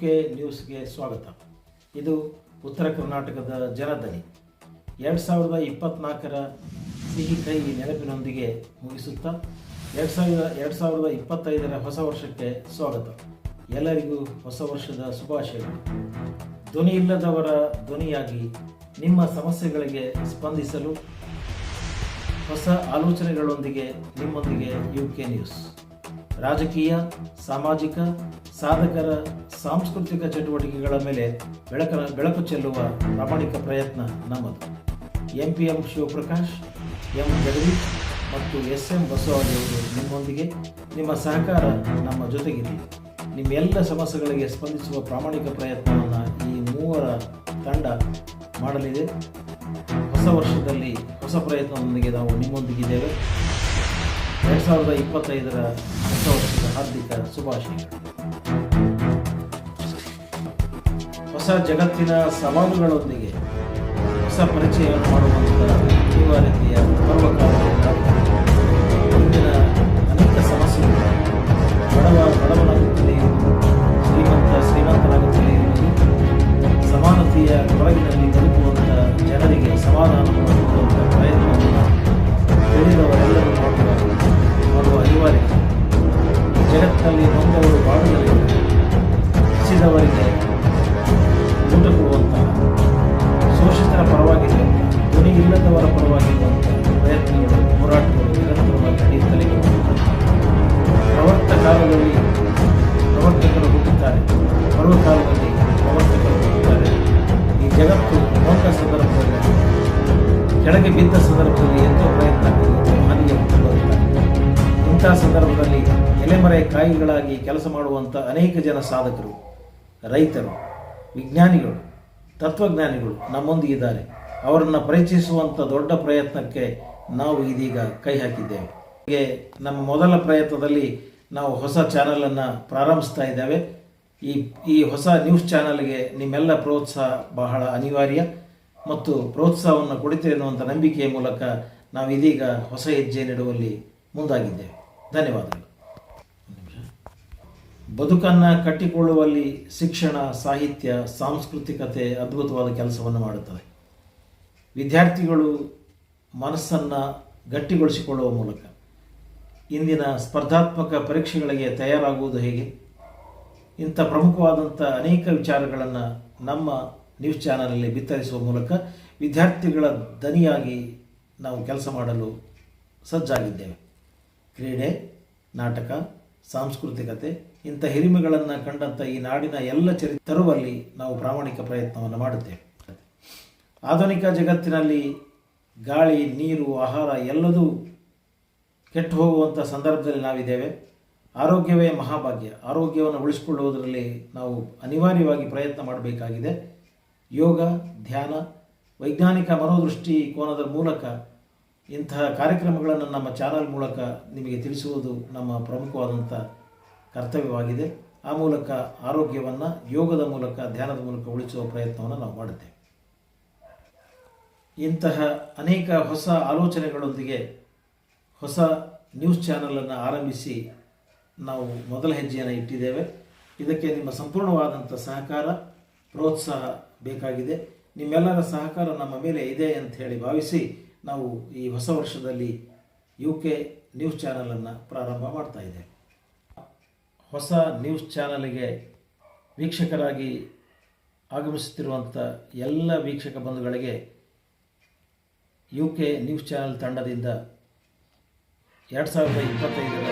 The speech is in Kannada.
ಕೆ ನ್ಯೂಸ್ಗೆ ಸ್ವಾಗತ. ಇದು ಉತ್ತರ ಕರ್ನಾಟಕದ ಜನದನಿ. ಎರಡು ಸಾವಿರದ ಇಪ್ಪತ್ತ್ನಾಲ್ಕರ ಸಿಹಿ ಕೈ ನೆನಪಿನೊಂದಿಗೆ ಮುಗಿಸುತ್ತಾ, ಎರಡು ಸಾವಿರದ ಎರಡು ಸಾವಿರದ ಇಪ್ಪತ್ತೈದರ ಹೊಸ ವರ್ಷಕ್ಕೆ ಸ್ವಾಗತ. ಎಲ್ಲರಿಗೂ ಹೊಸ ವರ್ಷದ ಶುಭಾಶಯಗಳು. ಧ್ವನಿ ಇಲ್ಲದವರ ಧ್ವನಿಯಾಗಿ ನಿಮ್ಮ ಸಮಸ್ಯೆಗಳಿಗೆ ಸ್ಪಂದಿಸಲು ಹೊಸ ಆಲೋಚನೆಗಳೊಂದಿಗೆ ನಿಮ್ಮೊಂದಿಗೆ ಯು ಕೆ ನ್ಯೂಸ್ ರಾಜಕೀಯ, ಸಾಮಾಜಿಕ, ಸಾಧಕರ, ಸಾಂಸ್ಕೃತಿಕ ಚಟುವಟಿಕೆಗಳ ಮೇಲೆ ಬೆಳಕ ಬೆಳಕು ಚೆಲ್ಲುವ ಪ್ರಾಮಾಣಿಕ ಪ್ರಯತ್ನ ನಮ್ಮದು. M P M Shivaprakash, M. Jagadish ಮತ್ತು ಎಸ್ ಎಂ ಬಸವರಾಜವರು ನಿಮ್ಮೊಂದಿಗೆ ನಿಮ್ಮ ಸಹಕಾರ ನಮ್ಮ ಜೊತೆಗಿದೆ. ನಿಮ್ಮೆಲ್ಲ ಸಮಸ್ಯೆಗಳಿಗೆ ಸ್ಪಂದಿಸುವ ಪ್ರಾಮಾಣಿಕ ಪ್ರಯತ್ನವನ್ನು ಈ ಮೂವರ ತಂಡ ಮಾಡಲಿದೆ. ಹೊಸ ವರ್ಷದಲ್ಲಿ ಹೊಸ ಪ್ರಯತ್ನದೊಂದಿಗೆ ನಾವು ನಿಮ್ಮೊಂದಿಗಿದ್ದೇವೆ. ಸಾವಿರದ ಇಪ್ಪತ್ತೈದರ ಹೊಸ ವರ್ಷದ ಹಾರ್ದಿಕ ಶುಭಾಶಯ ಹೊಸ ಜಗತ್ತಿನ ಸವಾಲುಗಳೊಂದಿಗೆ ಹೊಸ ಪರಿಚಯ ಮಾಡುವಂಥ ರೀತಿಯ ಪರ್ವಕಾಲದಿಂದ ಮುಂದಿನ ಅನೇಕ ಸಮಸ್ಯೆಗಳು, ಬಡವ ಕಾಲದಲ್ಲಿ ಪ್ರವರ್ತಕರು ಹುಟ್ಟುತ್ತಾರೆ. ಪರ್ವಕಾಲದಲ್ಲಿ ಪ್ರವರ್ತಕರು ಹುಟ್ಟುತ್ತಾರೆ. ಈ ಜಗತ್ತು ಮೋಕ ಸಂದರ್ಭದಲ್ಲಿ, ಕೆಳಗೆ ಬಿದ್ದ ಸಂದರ್ಭದಲ್ಲಿ ಎಂಥ ಪ್ರಯತ್ನ ಹಾನಿಗೆ ಇಂತಹ ಸಂದರ್ಭದಲ್ಲಿ ಎಲೆಮರೆ ಕಾಯಿಗಳಾಗಿ ಕೆಲಸ ಮಾಡುವಂಥ ಅನೇಕ ಜನ ಸಾಧಕರು, ರೈತರು, ವಿಜ್ಞಾನಿಗಳು, ತತ್ವಜ್ಞಾನಿಗಳು ನಮ್ಮೊಂದಿಗಿದ್ದಾರೆ ಅವರನ್ನು ಪರಿಚಯಿಸುವಂಥ ದೊಡ್ಡ ಪ್ರಯತ್ನಕ್ಕೆ ನಾವು ಇದೀಗ ಕೈ ಹಾಕಿದ್ದೇವೆ. ನಮ್ಮ ಮೊದಲ ಪ್ರಯತ್ನದಲ್ಲಿ ನಾವು ಹೊಸ ಚಾನಲನ್ನು ಪ್ರಾರಂಭಿಸ್ತಾ ಇದ್ದೇವೆ. ಈ ಈ ಹೊಸ ನ್ಯೂಸ್ ಚಾನಲ್ಗೆ ನಿಮ್ಮೆಲ್ಲ ಪ್ರೋತ್ಸಾಹ ಬಹಳ ಅನಿವಾರ್ಯ. ಮತ್ತು ಪ್ರೋತ್ಸಾಹವನ್ನು ಕೊಡುತ್ತೇವೆ ಅನ್ನುವಂಥ ನಂಬಿಕೆಯ ಮೂಲಕ ನಾವು ಇದೀಗ ಹೊಸ ಹೆಜ್ಜೆ ನೆಡುವಲ್ಲಿ ಮುಂದಾಗಿದ್ದೇವೆ. ಧನ್ಯವಾದಗಳು. ಬದುಕನ್ನು ಕಟ್ಟಿಕೊಳ್ಳುವಲ್ಲಿ ಶಿಕ್ಷಣ, ಸಾಹಿತ್ಯ, ಸಾಂಸ್ಕೃತಿಕತೆ ಅದ್ಭುತವಾದ ಕೆಲಸವನ್ನು ಮಾಡುತ್ತದೆ ವಿದ್ಯಾರ್ಥಿಗಳು ಮನಸ್ಸನ್ನು ಗಟ್ಟಿಗೊಳಿಸಿಕೊಳ್ಳುವ ಮೂಲಕ. ಇಂದಿನ ಸ್ಪರ್ಧಾತ್ಮಕ ಪರೀಕ್ಷೆಗಳಿಗೆ ತಯಾರಾಗುವುದು ಹೇಗೆ? ಇಂಥ ಪ್ರಮುಖವಾದಂಥ ಅನೇಕ ವಿಚಾರಗಳನ್ನು ನಮ್ಮ ನ್ಯೂಸ್ ಚಾನಲಲ್ಲಿ ಬಿತ್ತರಿಸುವ ಮೂಲಕ ವಿದ್ಯಾರ್ಥಿಗಳ ದನಿಯಾಗಿ ನಾವು ಕೆಲಸ ಮಾಡಲು ಸಜ್ಜಾಗಿದ್ದೇವೆ. ಕ್ರೀಡೆ, ನಾಟಕ, ಸಾಂಸ್ಕೃತಿಕತೆ ಇಂಥ ಹಿರಿಮೆಗಳನ್ನು ಕಂಡಂಥ ಈ ನಾಡಿನ ಎಲ್ಲ ಚರಿ ತರುವಲ್ಲಿ ನಾವು ಪ್ರಾಮಾಣಿಕ ಪ್ರಯತ್ನವನ್ನು ಮಾಡುತ್ತೇವೆ. ಆಧುನಿಕ ಜಗತ್ತಿನಲ್ಲಿ ಗಾಳಿ, ನೀರು, ಆಹಾರ ಎಲ್ಲದೂ ಕೆಟ್ಟು ಹೋಗುವಂಥ ಸಂದರ್ಭದಲ್ಲಿ ನಾವಿದ್ದೇವೆ. ಆರೋಗ್ಯವೇ ಮಹಾಭಾಗ್ಯ. ಆರೋಗ್ಯವನ್ನು ಉಳಿಸಿಕೊಳ್ಳುವುದರಲ್ಲಿ ನಾವು ಅನಿವಾರ್ಯವಾಗಿ ಪ್ರಯತ್ನ ಮಾಡಬೇಕಾಗಿದೆ. ಯೋಗ, ಧ್ಯಾನ, ವೈಜ್ಞಾನಿಕ ಮನೋದೃಷ್ಟಿ ಕೋನದ ಮೂಲಕ ಇಂತಹ ಕಾರ್ಯಕ್ರಮಗಳನ್ನು ನಮ್ಮ ಚಾನಲ್ ಮೂಲಕ ನಿಮಗೆ ತಿಳಿಸುವುದು ನಮ್ಮ ಪ್ರಮುಖವಾದಂಥ ಕರ್ತವ್ಯವಾಗಿದೆ. ಆ ಮೂಲಕ ಆರೋಗ್ಯವನ್ನು, ಯೋಗದ ಮೂಲಕ, ಧ್ಯಾನದ ಮೂಲಕ ಉಳಿಸುವ ಪ್ರಯತ್ನವನ್ನು ನಾವು ಮಾಡುತ್ತೇವೆ. ಇಂತಹ ಅನೇಕ ಹೊಸ ಆಲೋಚನೆಗಳೊಂದಿಗೆ ಹೊಸ ನ್ಯೂಸ್ ಚಾನಲನ್ನು ಆರಂಭಿಸಿ ನಾವು ಮೊದಲ ಹೆಜ್ಜೆಯನ್ನು ಇಟ್ಟಿದ್ದೇವೆ. ಇದಕ್ಕೆ ನಿಮ್ಮ ಸಂಪೂರ್ಣವಾದಂಥ ಸಹಕಾರ, ಪ್ರೋತ್ಸಾಹ ಬೇಕಾಗಿದೆ. ನಿಮ್ಮೆಲ್ಲರ ಸಹಕಾರ ನಮ್ಮ ಮೇಲೆ ಇದೆ ಅಂತ ಹೇಳಿ ಭಾವಿಸಿ ನಾವು ಈ ಹೊಸ ವರ್ಷದಲ್ಲಿ ಯು ಕೆ ನ್ಯೂಸ್ ಚಾನಲನ್ನು ಪ್ರಾರಂಭ ಮಾಡ್ತಾ ಇದ್ದೇವೆ. ಹೊಸ ನ್ಯೂಸ್ ಚಾನಲಿಗೆ ವೀಕ್ಷಕರಾಗಿ ಆಗಮಿಸುತ್ತಿರುವಂಥ ಎಲ್ಲ ವೀಕ್ಷಕ ಬಂಧುಗಳಿಗೆ ಯು ಕೆ ನ್ಯೂಸ್ ಚಾನಲ್ ತಂಡದಿಂದ ಎರಡು ಸಾವಿರದ ಇಪ್ಪತ್ತೈದರ